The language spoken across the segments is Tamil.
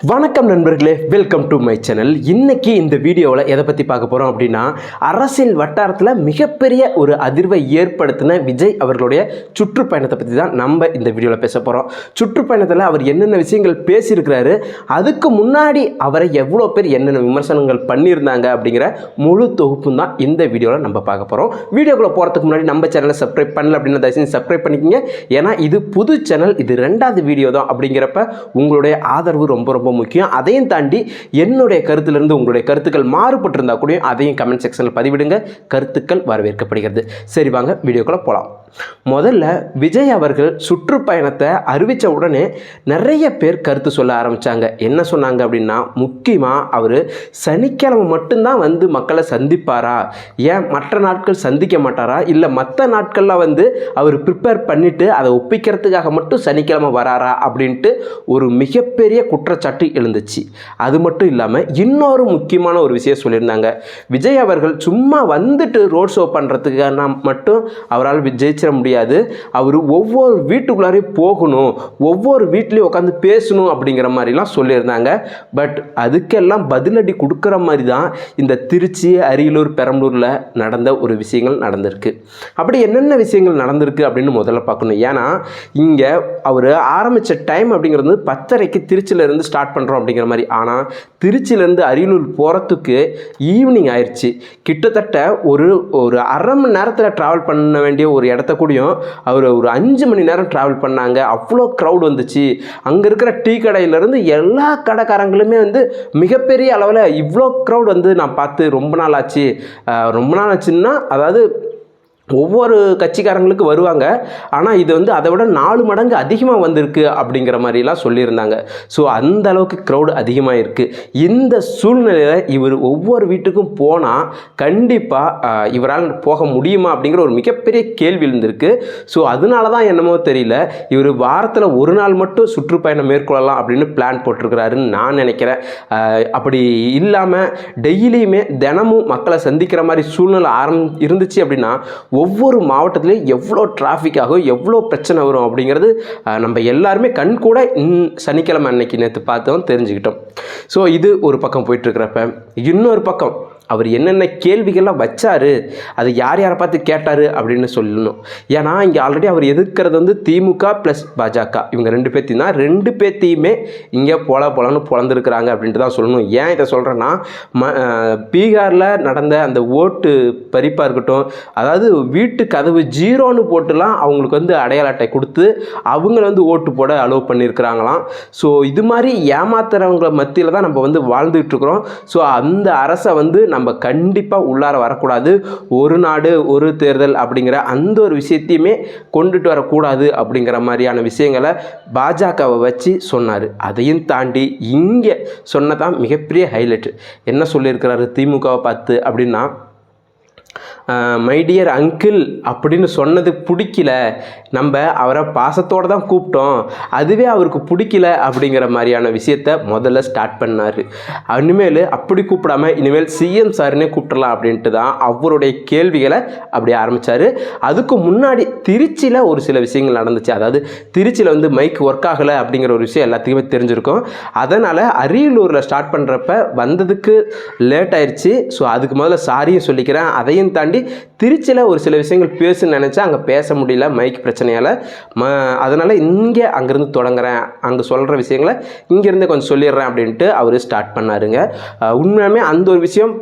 வணக்கம் நண்பர்களே வெல்கம் டு மை சேனல் இன்னைக்கு இந்த வீடியோவில் எதை பற்றி பார்க்க போகிறோம் அப்படின்னா அரசியல் வட்டாரத்தில் மிகப்பெரிய ஒரு அதிர்வை ஏற்படுத்தின விஜய் அவர்களுடைய சுற்றுப்பயணத்தை பற்றி தான் நம்ம இந்த வீடியோவில் பேச போகிறோம் சுற்றுப்பயணத்தில் அவர் என்னென்ன விஷயங்கள் பேசியிருக்கிறாரு அதுக்கு முன்னாடி அவரை எவ்வளோ பேர் என்னென்ன விமர்சனங்கள் பண்ணியிருந்தாங்க அப்படிங்கிற முழு தொகுப்பும் தான் இந்த வீடியோவில் நம்ம பார்க்க போகிறோம் வீடியோக்குள்ளே போகிறதுக்கு முன்னாடி நம்ம சேனலை சப்ஸ்கிரைப் பண்ணல அப்படின்னா தயவுசெய்து சப்ஸ்கிரைப் பண்ணிக்கோங்க. ஏன்னா இது புது சேனல் இது ரெண்டாவது வீடியோ தான் அப்படிங்கிறப்ப உங்களுடைய ஆதரவு ரொம்ப ரொம்ப ரொம்ப முக்கியம். அதையும் தாண்டி என்னுடைய கருத்திலிருந்து உங்களுடைய கருத்துக்கள் மாறுபட்டிருந்தா கூட அதையும் கமெண்ட் செக்ஷனில் பதிவிடுங்க. கருத்துக்கள் வரவேற்கப்படுகிறது. சரி வாங்க வீடியோக்குள்ளே போகலாம் முதல்ல விஜய் அவர்கள் சுற்றுப்பயணத்தை அறிவித்த உடனே நிறைய பேர் கருத்து சொல்ல ஆரம்பித்தாங்க என்ன சொன்னாங்க அப்படின்னா முக்கியமாக அவர் சனிக்கிழமை மட்டும்தான் வந்து மக்களை சந்திப்பாரா? ஏன் மற்ற நாட்கள் சந்திக்க மாட்டாரா? இல்லை மற்ற நாட்களில் வந்து அவர் ப்ரிப்பேர் பண்ணிவிட்டு அதை ஒப்பிக்கிறதுக்காக மட்டும் சனிக்கிழமை வராரா? அப்படின்ட்டு ஒரு மிகப்பெரிய குற்றச்சாட்டு எழுந்துச்சு. அது மட்டும் இல்லாமல் இன்னொரு முக்கியமான ஒரு விஷயம் சொல்லியிருந்தாங்க. விஜய் அவர்கள் சும்மா வந்துட்டு ரோட் ஷோ பண்ணுறதுக்கான மட்டும் அவரால் ஜெயிச்சிட முடியாது. அவர் ஒவ்வொரு வீட்டுக்குள்ளாரையும் போகணும் ஒவ்வொரு வீட்லேயும் உட்காந்து பேசணும் அப்படிங்கிற மாதிரிலாம் சொல்லியிருந்தாங்க. பட் அதுக்கெல்லாம் பதிலடி கொடுக்குற மாதிரி தான் இந்த திருச்சி அரியலூர் பெரம்பலூரில் நடந்த ஒரு விஷயங்கள் நடந்திருக்கு. அப்படி என்னென்ன விஷயங்கள் நடந்திருக்கு அப்படின்னு முதல்ல பார்க்கணும். ஏன்னா இங்கே அவர் ஆரம்பித்த டைம் அப்படிங்கிறது வந்து பத்தரைக்கு திருச்சியிலேருந்து ஸ்டார்ட் பண்ணுறோம் அப்படிங்கிற மாதிரி. ஆனால் திருச்சியிலேருந்து அரியலூர் போகிறதுக்கு ஈவினிங் ஆயிடுச்சு கிட்டத்தட்ட ஒரு ஒரு அரை மணி நேரத்தில் ட்ராவல் பண்ண வேண்டிய ஒரு இடத்த கூடயும் அவர் ஒரு அஞ்சு மணி நேரம் ட்ராவல் பண்ணாங்க. அவ்வளோ க்ரௌட் வந்துச்சு. அங்கே இருக்கிற டீ கடையிலேருந்து எல்லா கடைக்காரங்களுமே வந்து மிகப்பெரிய அளவில் இவ்வளோ க்ரௌட் வந்து நான் பார்த்து ரொம்ப நாள் ஆச்சு. ரொம்ப நாள் ஆச்சுன்னா அதாவது ஒவ்வொரு கட்சிக்காரங்களுக்கு வருவாங்க. ஆனால் இது வந்து அதை விட நாலு மடங்கு அதிகமாக வந்திருக்கு அப்படிங்கிற மாதிரிலாம் சொல்லியிருந்தாங்க. ஸோ அந்த அளவுக்கு க்ரௌடு அதிகமாக இருக்குது இந்த சூழ்நிலையில் இவர் ஒவ்வொரு வீட்டுக்கும் போனால் கண்டிப்பாக இவரால் போக முடியுமா அப்படிங்கிற ஒரு மிகப்பெரிய கேள்வி இருந்திருக்கு ஸோ அதனால தான் என்னமோ தெரியல. இவர் வாரத்தில் ஒரு நாள் மட்டும் சுற்றுப்பயணம் மேற்கொள்ளலாம் அப்படின்னு பிளான் போட்டிருக்கிறாருன்னு நான் நினைக்கிறேன். அப்படி இல்லாமல் டெய்லியுமே தினமும் மக்களை சந்திக்கிற மாதிரி சூழ்நிலை ஆரம் இருந்துச்சு அப்படின்னா ஒவ்வொரு மாவட்டத்துலேயும் எவ்வளோ டிராஃபிக் ஆகும் எவ்வளோ பிரச்சனை வரும் அப்படிங்கிறது நம்ம எல்லாருமே கண் கூட இன் சனிக்கிழமை அன்னைக்கு நேற்று பார்த்தோம் தெரிஞ்சுக்கிட்டோம். ஸோ இது ஒரு பக்கம் போயிட்டுருக்கிறப்ப இன்னொரு பக்கம் அவர் என்னென்ன கேள்விகள்லாம் வச்சார் அது யார் யாரை பார்த்து கேட்டார் அப்படின்னு சொல்லணும். ஏன்னா இங்கே ஆல்ரெடி அவர் எதிர்க்கிறது வந்து திமுக ப்ளஸ் பாஜக. இவங்க ரெண்டு பேர்த்தையும் தான் ரெண்டு பேர்த்தையுமே இங்கே போல போலன்னு பிறந்திருக்கிறாங்க அப்படின்ட்டு தான் சொல்லணும். ஏன் இதை சொல்கிறேன்னா ம பீகாரில் நடந்த அந்த ஓட்டு பறிப்பாக இருக்கட்டும் அதாவது வீட்டு கதவு ஜீரோன்னு போட்டுலாம் அவங்களுக்கு வந்து அடையாள அட்டை கொடுத்து அவங்கள வந்து ஓட்டு போட அலோவ் பண்ணியிருக்கிறாங்களாம். ஸோ இது மாதிரி ஏமாத்துறவங்க மத்தியில் தான் நம்ம வந்து வாழ்ந்துகிட்ருக்குறோம் ஸோ அந்த அரசை வந்து நம்ம கண்டிப்பாக உள்ளார வரக்கூடாது. ஒரு நாடு ஒரு தேர்தல் அப்படிங்கிற அந்த ஒரு விஷயத்தையுமே கொண்டுட்டு வரக்கூடாது அப்படிங்கிற மாதிரியான விஷயங்களை பாஜகவை வச்சு சொன்னார். அதையும் தாண்டி இங்கே சொன்னதான் மிகப்பெரிய ஹைலைட் என்ன சொல்லியிருக்கிறாரு திமுகவை பார்த்து அப்படின்னா மை டியர் அங்கிள் அப்படின்னு சொன்னது பிடிக்கல. நம்ம அவரை பாசத்தோடு தான் கூப்பிட்டோம். அதுவே அவருக்கு பிடிக்கல அப்படிங்கிற மாதிரியான விஷயத்த முதல்ல ஸ்டார்ட் பண்ணார். இனிமேல் அப்படி கூப்பிடாம இனிமேல் சிஎம் சார்னே கூப்பிடலாம் அப்படின்ட்டு தான் அவருடைய கேள்விகளை அப்படி ஆரம்பித்தார் அதுக்கு முன்னாடி திருச்சியில் ஒரு சில விஷயங்கள் நடந்துச்சு. அதாவது திருச்சியில் வந்து மைக் ஒர்க் ஆகலை அப்படிங்கிற ஒரு விஷயம் எல்லாத்துக்குமே தெரிஞ்சிருக்கும். அதனால் அரியலூரில் ஸ்டார்ட் பண்ணுறப்ப வந்ததுக்கு லேட் ஆயிடுச்சு ஸோ அதுக்கு முதல்ல சாரியும் சொல்லிக்கிறேன். அதையும் தாண்டி திருச்சியில் ஒரு சில விஷயங்கள் பேசுன்னு நினச்சா அங்கே பேச முடியல மைக் பிரச்சனையால். ம அதனால் இங்கே அங்கேருந்து தொடங்குறேன். அங்கே சொல்கிற விஷயங்களை இங்கேருந்து கொஞ்சம் சொல்லிடுறேன் அப்படின்ட்டு அவர் ஸ்டார்ட் பண்ணாருங்க. உண்மையாலுமே அந்த ஒரு விஷயம்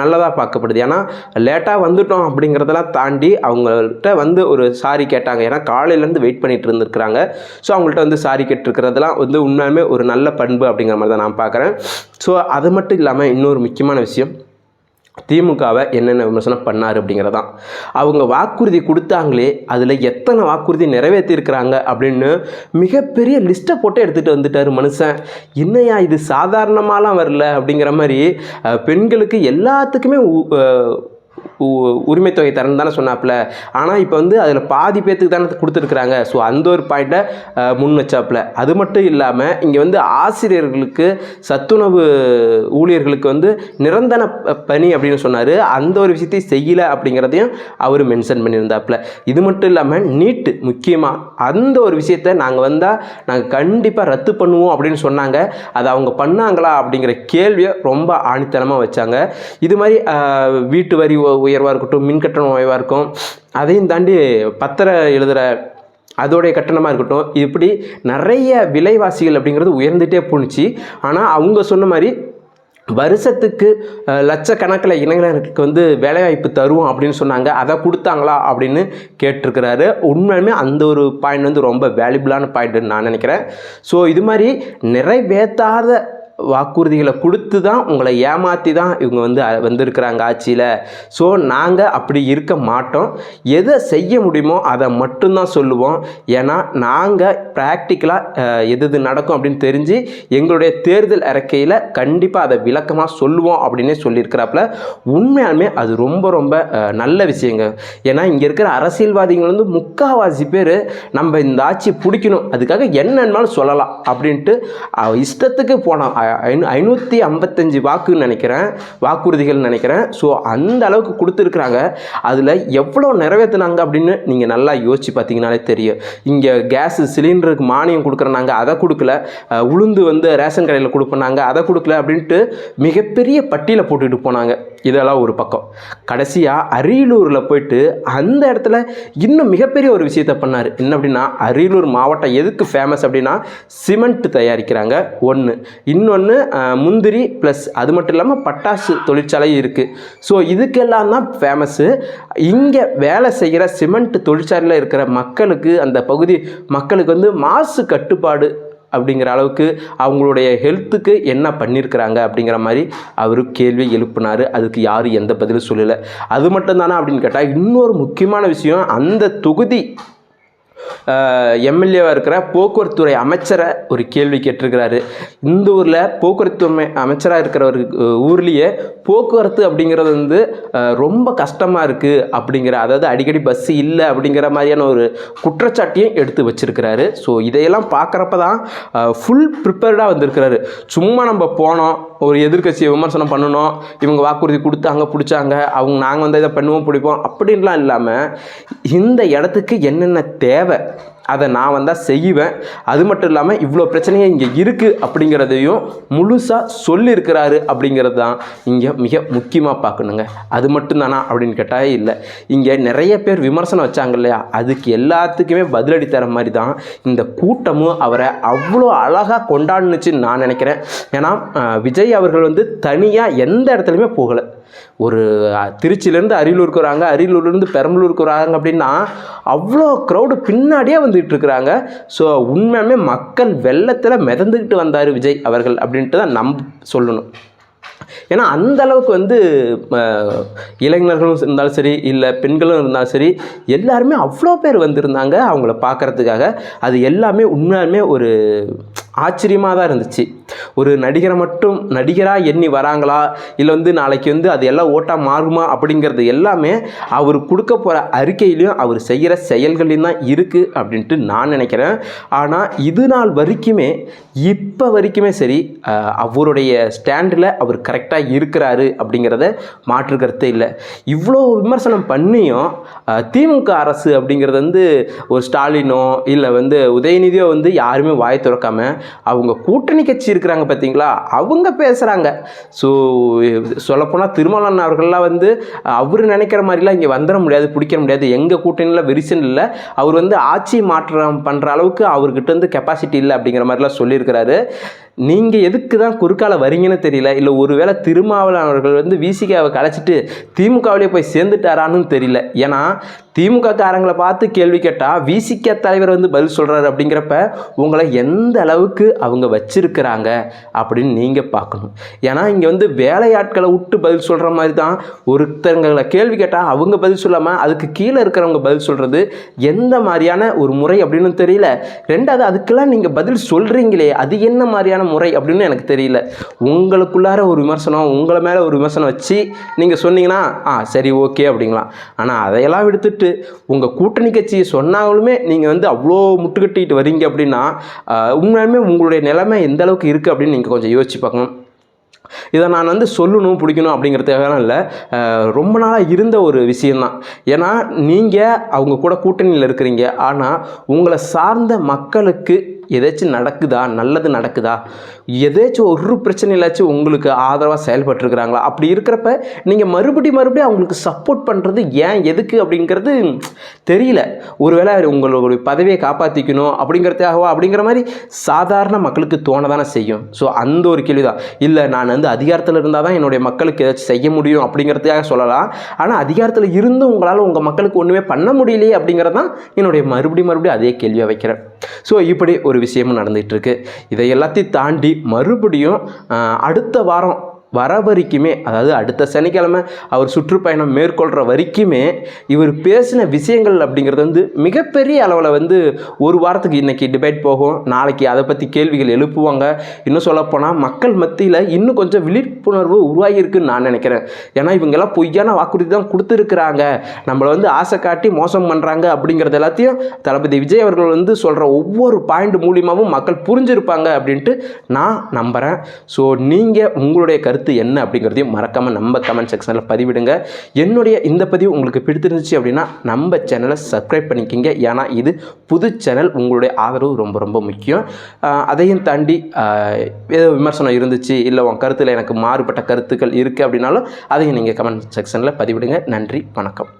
நல்லதாக பார்க்கப்படுது. ஏன்னா லேட்டாக வந்துட்டோம் அப்படிங்கிறதெல்லாம் தாண்டி அவங்கள்ட்ட வந்து ஒரு சாரி கேட்டாங்க. ஏன்னா காலையிலேருந்து வெயிட் பண்ணிட்டு இருந்துருக்குறாங்க. ஸோ அவங்கள்ட்ட வந்து சாரி கேட்டிருக்கிறதெல்லாம் வந்து உண்மையாலுமே ஒரு நல்ல பண்பு அப்படிங்கிற மாதிரி தான் நான் பார்க்குறேன். ஸோ அது மட்டும் இல்லாமல் இன்னொரு முக்கியமான விஷயம். திமுகவை என்னென்ன விமர்சனம் பண்ணார் அப்படிங்கிறதான். அவங்க வாக்குறுதி கொடுத்தாங்களே அதில் எத்தனை வாக்குறுதி நிறைவேற்றியிருக்கிறாங்க அப்படின்னு மிகப்பெரிய லிஸ்ட்டை போட்டு எடுத்துகிட்டு வந்துட்டார் மனுஷன். என்னையா இது சாதாரணமாலாம் வரல அப்படிங்கிற மாதிரி பெண்களுக்கு எல்லாத்துக்குமே உரிமை தொகை தரேன்னு தானே சொன்னாப்புல. ஆனால் இப்போ வந்து அதில் பாதி பேத்துக்கு தானே கொடுத்துருக்குறாங்க. ஸோ அந்த ஒரு பாயிண்ட்டை முன் வச்சாப்புல. அது மட்டும் இல்லாமல் இங்கே வந்து ஆசிரியர்களுக்கு சத்துணவு ஊழியர்களுக்கு வந்து நிரந்தர பணி அப்படின்னு சொன்னார். அந்த ஒரு விஷயத்தை செய்யலை அப்படிங்கிறதையும் அவர் மென்ஷன் பண்ணியிருந்தாப்புல. இது மட்டும் இல்லாமல் நீட்டு முக்கியமாக அந்த ஒரு விஷயத்தை நாங்கள் வந்தால் நாங்கள் கண்டிப்பாக ரத்து பண்ணுவோம் அப்படின்னு சொன்னாங்க. அதை அவங்க பண்ணாங்களா அப்படிங்கிற கேள்வியை ரொம்ப ஆணித்தனமாக வச்சாங்க. இது மாதிரி வீட்டு வரி உயர்வாக இருக்கட்டும் மின் கட்டணம் உயர்வாக இருக்கும். அதையும் தாண்டி பத்திரம் எழுதுகிற அதோடைய கட்டணமாக இருக்கட்டும் இப்படி நிறைய விலைவாசிகள் அப்படிங்கிறது உயர்ந்துகிட்டே போணுச்சு. ஆனால் அவங்க சொன்ன மாதிரி வருஷத்துக்கு லட்சக்கணக்கில் இளைஞர்களுக்கு வந்து வேலைவாய்ப்பு தருவோம் அப்படின்னு சொன்னாங்க. அதை கொடுத்தாங்களா அப்படின்னு கேட்டிருக்கிறாரு. உண்மையுமே அந்த ஒரு பாயிண்ட் வந்து ரொம்ப வேல்யூபிளான பாயிண்ட்னு நான் நினைக்கிறேன். ஸோ இது மாதிரி நிறைவேற்றாத வாக்குறுதிகளை கொடுத்து தான் உங்களை ஏமாற்றி தான் இவங்க வந்து வந்திருக்கிறாங்க ஆட்சியில். ஸோ நாங்கள் அப்படி இருக்க மாட்டோம். எதை செய்ய முடியுமோ அதை மட்டும்தான் சொல்லுவோம். ஏன்னா நாங்கள் ப்ராக்டிக்கலாக எது எது நடக்கும் அப்படின்னு தெரிஞ்சு எங்களுடைய தேர்தல் அறிக்கையில் கண்டிப்பாக அதை விளக்கமாக சொல்லுவோம் அப்படின்னே சொல்லியிருக்கிறாப்புல. உண்மையாலுமே அது ரொம்ப ரொம்ப நல்ல விஷயங்க. ஏன்னா இங்கே இருக்கிற அரசியல்வாதிகள் வந்து முக்கால்வாசி பேர் நம்ம இந்த ஆட்சி பிடிக்கணும். அதுக்காக என்னன்னாலும் சொல்லலாம் அப்படின்ட்டு இஷ்டத்துக்கு போனோம். ஐநூற்றி ஐம்பத்தஞ்சு வாக்குன்னு நினைக்கிறேன். வாக்குறுதிகள் நினைக்கிறேன். ஸோ அந்த அளவுக்கு கொடுத்துருக்குறாங்க. அதில் எவ்வளோ நிறைவேற்றினாங்க அப்படின்னு நீங்கள் நல்லா யோசிச்சு பார்த்தீங்கனாலே தெரியும். இங்கே கேஸ் சிலிண்டருக்கு மானியம் கொடுக்குறனாங்க அதை கொடுக்கல. உளுந்து வந்து ரேஷன் கடையில் கொடுப்பனாங்க அதை கொடுக்கல அப்படின்ட்டு மிகப்பெரிய பட்டியலை போட்டுட்டு போனாங்க. இதெல்லாம் ஒரு பக்கம். கடைசியாக அரியலூரில் போயிட்டு அந்த இடத்துல இன்னும் மிகப்பெரிய ஒரு விஷயத்தை பண்ணார். என்ன அப்படின்னா அரியலூர் மாவட்டம் எதுக்கு ஃபேமஸ் அப்படின்னா சிமெண்ட் தயாரிக்கிறாங்க. ஒன்று இன்னும் இன்னொன்று முந்திரி ப்ளஸ் அது மட்டும் இல்லாமல் பட்டாசு தொழிற்சாலை இருக்குது ஸோ இதுக்கெல்லாம் தான் ஃபேமஸ்ஸு இங்கே வேலை செய்கிற சிமெண்ட் தொழிற்சாலையில் இருக்கிற மக்களுக்கு அந்த பகுதி மக்களுக்கு வந்து மாசு கட்டுப்பாடு அப்படிங்கிற அளவுக்கு அவங்களுடைய ஹெல்த்துக்கு என்ன பண்ணியிருக்கிறாங்க அப்படிங்கிற மாதிரி அவர் கேள்வி எழுப்பினார். அதுக்கு யாரும் எந்த பதிலும் சொல்லலை. அது மட்டும்தானா அப்படின்னு கேட்டால் இன்னொரு முக்கியமான விஷயம் அந்த தொகுதி எம்எல்ஏவாக இருக்கிற போக்குவரத்துறை அமைச்சரை ஒரு கேள்வி கேட்டிருக்கிறாரு. இந்த ஊரில் போக்குவரத்து அமைச்சராக இருக்கிற ஒரு ஊர்லேயே போக்குவரத்து அப்படிங்கிறது வந்து ரொம்ப கஷ்டமாக இருக்குது அப்படிங்கிற அதாவது அடிக்கடி பஸ் இல்லை அப்படிங்கிற மாதிரியான ஒரு குற்றச்சாட்டையும் எடுத்து வச்சிருக்கிறாரு. ஸோ இதையெல்லாம் பார்க்குறப்ப தான் ஃபுல் ப்ரிப்பேர்டாக வந்திருக்கிறாரு. சும்மா நம்ம போனோம் ஒரு எதிர்க்கட்சியை விமர்சனம் பண்ணணும் இவங்க வாக்குறுதி கொடுத்தாங்க பிடிச்சாங்க அவங்க நாங்கள் வந்து இதை பண்ணுவோம் பிடிப்போம் அப்படின்லாம் இல்லாமல் இந்த இடத்துக்கு என்னென்ன தேவை அதை நான் வந்தால் செய்வேன். அது மட்டும் இல்லாமல் இவ்வளோ பிரச்சனைங்க இங்கே இருக்குது அப்படிங்கிறதையும் முழுசாக சொல்லியிருக்கிறாரு அப்படிங்கிறது தான் இங்கே மிக முக்கியமாக பார்க்கணுங்க. அது மட்டும்தானா அப்படின்னு கேட்டால் இல்லை. இங்கே நிறைய பேர் விமர்சனம் வச்சாங்க இல்லையா? அதுக்கு எல்லாத்துக்குமே பதிலடி தர மாதிரி தான் இந்த கூட்டமும் அவரை அவ்வளோ அழகாக கொண்டாடுனுச்சுன்னு நான் நினைக்கிறேன். ஏன்னா விஜய் அவர்கள் வந்து தனியாக எந்த இடத்துலையுமே போகலை. ஒரு திருச்சியிலேருந்து அரியலூருக்கு வராங்க. அரியலூர்லேருந்து பெரம்பலூருக்கு வராங்க அப்படின்னா அவ்வளோ க்ரௌடு பின்னாடியே வந்துகிட்டு இருக்கிறாங்க. ஸோ உண்மையுமே மக்கள் வெள்ளத்தில் மிதந்துக்கிட்டு வந்தார் விஜய் அவர்கள் அப்படின்ட்டு தான் நம் சொல்லணும். ஏன்னா அந்த அளவுக்கு வந்து இளைஞர்களும் இருந்தாலும் சரி இல்லை பெண்களும் இருந்தாலும் சரி எல்லாருமே அவ்வளோ பேர் வந்திருந்தாங்க அவங்கள பார்க்கறதுக்காக அது எல்லாமே உண்மையாலுமே ஒரு ஆச்சரியமாக தான் இருந்துச்சு. ஒரு நடிகரை மட்டும் நடிகராக எண்ணி வராங்களா? இல்லை வந்து நாளைக்கு வந்து அது எல்லாம் ஓட்டாக மாறுமா அப்படிங்கிறது எல்லாமே அவர் கொடுக்க போகிற அறிக்கையிலையும் அவர் செய்கிற செயல்களையும் தான் இருக்குது அப்படின்ட்டு நான் நினைக்கிறேன். ஆனால் இது நாள் வரைக்குமே இப்போ வரைக்குமே சரி அவருடைய ஸ்டாண்டில் அவர் கரெக்டாக இருக்கிறாரு அப்படிங்கிறத மாற்று கருத்தே இல்லை. இவ்வளோ விமர்சனம் பண்ணியும் திமுக அரசு அப்படிங்கிறது வந்து ஒரு ஸ்டாலினோ இல்லை வந்து உதயநிதியோ வந்து யாருமே வாய் திறக்காமல் அவங்க கூட்டணி கட்சி இருக்கிற இருக்கிறாங்க பார்த்தீங்களா? அவங்க பேசுகிறாங்க ஸோ சொல்லப்போனால் திருமலன் அவர்கள்லாம் வந்து அவர் நினைக்கிற மாதிரிலாம் இங்கே வந்துட முடியாது பிடிக்க முடியாது. எங்கள் கூட்டணியில் வெரிசன் இல்லை. அவர் வந்து ஆட்சி மாற்றம் பண்ணுற அளவுக்கு அவர்கிட்ட வந்து கெப்பாசிட்டி இல்லை அப்படிங்கிற மாதிரிலாம் சொல்லியிருக்கிறாரு. நீங்கள் எதுக்கு தான் குறுக்கால வரீங்கன்னு தெரியல. இல்லை ஒருவேளை திருமாவளவன் அவர்கள் வந்து விசிகாவை கலைச்சிட்டு திமுகவிலே போய் சேர்ந்துட்டாரான்னு தெரியல. ஏன்னா திமுக காரங்களை பார்த்து கேள்வி கேட்டால் விசிக தலைவர் வந்து பதில் சொல்கிறாரு அப்படிங்கிறப்ப உங்களை எந்த அளவுக்கு அவங்க வச்சிருக்கிறாங்க அப்படின்னு நீங்கள் பார்க்கணும். ஏன்னா இங்கே வந்து வேலையாட்களை விட்டு பதில் சொல்கிற மாதிரி தான் ஒருத்தங்களை கேள்வி கேட்டால் அவங்க பதில் சொல்லாமல் அதுக்கு கீழே இருக்கிறவங்க பதில் சொல்கிறது எந்த மாதிரியான ஒரு முறை அப்படின்னு தெரியல. ரெண்டாவது அதுக்கெல்லாம் நீங்கள் பதில் சொல்கிறீங்களே அது என்ன மாதிரியான முறை அப்படின்னு எனக்கு தெரியல. உங்களுக்குள்ளார ஒரு விமர்சனம் உங்களை மேலே ஒரு விமர்சனம் வச்சு நீங்கள் சொன்னீங்கன்னா ஆ சரி ஓகே அப்படிங்களாம் ஆனால் அதையெல்லாம் விடுத்துட்டு உங்கள் கூட்டணி கட்சியை சொன்னாலுமே நீங்கள் வந்து அவ்வளோ முட்டுக்கட்டிட்டு வரீங்க அப்படின்னா உண்மையாலுமே உங்களுடைய நிலைமை எந்த அளவுக்கு இருக்குது அப்படின்னு நீங்கள் கொஞ்சம் யோசிச்சு பார்க்கணும். இதை நான் வந்து சொல்லணும் பிடிக்கணும் அப்படிங்கிறதுக்காக இல்லை. ரொம்ப நாளாக இருந்த ஒரு விஷயந்தான் ஏன்னா நீங்கள் அவங்க கூட கூட்டணியில் இருக்கிறீங்க. ஆனால் உங்களை சார்ந்த மக்களுக்கு எதாச்சும் நடக்குதா? நல்லது நடக்குதா? எதாச்சும் ஒரு பிரச்சனையிலாச்சும் உங்களுக்கு ஆதரவாக செயல்பட்டுருக்குறாங்களா? அப்படி இருக்கிறப்ப நீங்கள் மறுபடி மறுபடியும் அவங்களுக்கு சப்போர்ட் பண்ணுறது ஏன் எதுக்கு அப்படிங்கிறது தெரியல. ஒருவேளை உங்களுடைய பதவியை காப்பாற்றிக்கணும் அப்படிங்கிறதுக்காகவா? அப்படிங்கிற மாதிரி சாதாரண மக்களுக்கு தோண தானே செய்யும். ஸோ அந்த ஒரு கேள்வி தான் இல்லை நான் வந்து அதிகாரத்தில் இருந்தால் தான் என்னுடைய மக்களுக்கு ஏதாச்சும் செய்ய முடியும் அப்படிங்கிறதுக்காக சொல்லலாம். ஆனால் அதிகாரத்தில் இருந்தும் உங்களால் உங்கள் மக்களுக்கு ஒன்றுமே பண்ண முடியலையே அப்படிங்கிறது தான் என்னுடைய மறுபடியும் மறுபடியும் அதே கேள்வியாக வைக்கிறேன். ஸோ இப்படி ஒரு விஷயமும் நடந்துகிட்ருக்கு இதை எல்லாத்தையும் தாண்டி மறுபடியும் அடுத்த வாரம் வர வரைக்குமே அதாவது அடுத்த சனிக்கிழமை அவர் சுற்றுப்பயணம் மேற்கொள்கிற வரைக்குமே இவர் பேசின விஷயங்கள் அப்படிங்கிறது வந்து மிகப்பெரிய அளவில் வந்து ஒரு வாரத்துக்கு இன்றைக்கி டிபேட் போகும். நாளைக்கு அதை பற்றி கேள்விகள் எழுப்புவாங்க. இன்னும் சொல்லப்போனால் மக்கள் மத்தியில் இன்னும் கொஞ்சம் விழிப்புணர்வு உருவாகியிருக்குன்னு நான் நினைக்கிறேன். ஏன்னா இவங்கெல்லாம் பொய்யான வாக்குறுதி தான் கொடுத்துருக்குறாங்க. நம்மளை வந்து ஆசை காட்டி மோசம் பண்ணுறாங்க அப்படிங்கிறது எல்லாத்தையும் தளபதி விஜய் அவர்கள் வந்து சொல்கிற ஒவ்வொரு பாயிண்ட் மூலியமாகவும் மக்கள் புரிஞ்சிருப்பாங்க அப்படின்ட்டு நான் நம்புகிறேன் ஸோ நீங்கள் உங்களுடைய கருத்து கருத்து என்ன அப்படிங்கிறதையும் மறக்காமல் நம்ம கமெண்ட் செக்ஷனில் பதிவிடுங்க. என்னுடைய இந்த பதிவு உங்களுக்கு பிடித்திருந்துச்சு அப்படின்னா நம்ம சேனலை சப்ஸ்கிரைப் பண்ணிக்கிங்க. ஏன்னா இது புது சேனல் உங்களுடைய ஆதரவு ரொம்ப ரொம்ப முக்கியம். அதையும் தாண்டி ஏதோ விமர்சனம் இருந்துச்சு இல்லை உன் கருத்தில் எனக்கு மாறுபட்ட கருத்துக்கள் இருக்குது அப்படின்னாலும் அதையும் நீங்கள் கமெண்ட் செக்ஷனில் பதிவிடுங்க. நன்றி வணக்கம்.